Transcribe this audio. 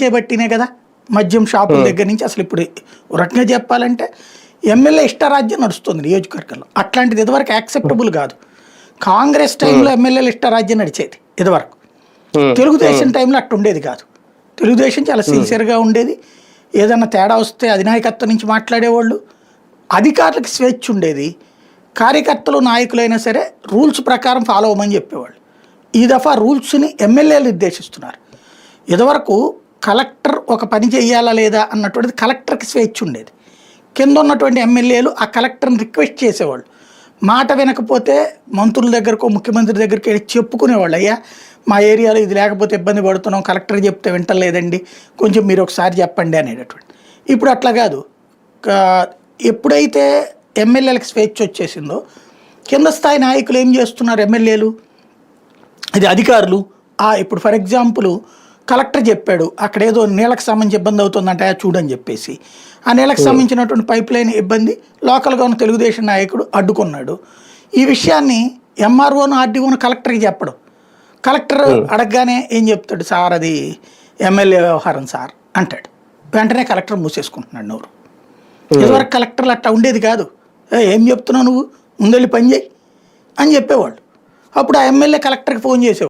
నియంత్రించేబట్టినే కదా మద్యం షాపుల దగ్గర నుంచి. అసలు ఇప్పుడు రకంగా చెప్పాలంటే ఎమ్మెల్యే ఇష్టరాజ్యం నడుస్తుంది నియోజకవర్గంలో. అట్లాంటిది ఇదివరకు యాక్సెప్టబుల్ కాదు. కాంగ్రెస్ టైంలో ఎమ్మెల్యేలు ఇష్టరాజ్యం నడిచేది ఇదివరకు. ఉమ్, తెలుగుదేశం టైంలో అట్టు ఉండేది కాదు. తెలుగుదేశం చాలా సిన్సియర్గా ఉండేది. ఏదన్నా తేడా వస్తే అధినాయకత్వం నుంచి మాట్లాడేవాళ్ళు. అధికారులకు స్వేచ్ఛ ఉండేది. కార్యకర్తలు నాయకులైనా సరే రూల్స్ ప్రకారం ఫాలో అవ్వమని చెప్పేవాళ్ళు. ఈ దఫా రూల్స్ని ఎమ్మెల్యేలు నిర్దేశిస్తున్నారు. ఇదివరకు కలెక్టర్ ఒక పని చేయాలా లేదా అన్నటువంటిది కలెక్టర్కి స్వేచ్ఛ ఉండేది. కింద ఉన్నటువంటి ఎమ్మెల్యేలు ఆ కలెక్టర్ని రిక్వెస్ట్ చేసేవాళ్ళు. మాట వినకపోతే మంత్రుల దగ్గరకు ముఖ్యమంత్రి దగ్గరికి వెళ్ళి చెప్పుకునేవాళ్ళు. అయ్యా మా ఏరియాలో ఇది లేకపోతే ఇబ్బంది పడుతున్నాం కలెక్టర్ చెప్తే వింటలేదండి కొంచెం మీరు ఒకసారి చెప్పండి అనేటటువంటి. ఇప్పుడు అట్లా కాదు. ఎప్పుడైతే ఎమ్మెల్యేలకు స్వేచ్ఛ వచ్చేసిందో కింద స్థాయి నాయకులు ఏం చేస్తున్నారు ఎమ్మెల్యేలు? ఇది అధికారులు. ఇప్పుడు ఫర్ ఎగ్జాంపుల్ కలెక్టర్ చెప్పాడు అక్కడ ఏదో నీళ్ళకి సంబంధించి ఇబ్బంది అవుతుందంటే "ఆ, చూడని చెప్పేసి. ఆ నీళ్ళకి సంబంధించినటువంటి పైప్ లైన్ ఇబ్బంది లోకల్గా ఉన్న తెలుగుదేశం నాయకుడు అడ్డుకున్నాడు. ఈ విషయాన్ని ఎంఆర్ఓను ఆర్డీఓను కలెక్టర్కి చెప్పడం. కలెక్టర్ అడగగానే ఏం చెప్తాడు సార్ అది ఎమ్మెల్యే వ్యవహారం సార్ అంటాడు. వెంటనే కలెక్టర్ మూసేసుకుంటున్నాడు నోరు. ఇదివరకు కలెక్టర్లు అట్లా ఉండేది కాదు. "ఏ, ఏం చెప్తున్నావు నువ్వు? ముందెళ్ళి పని చేయి అని చెప్పేవాళ్ళు. అప్పుడు ఆ ఎమ్మెల్యే కలెక్టర్కి ఫోన్ చేసేవాడు.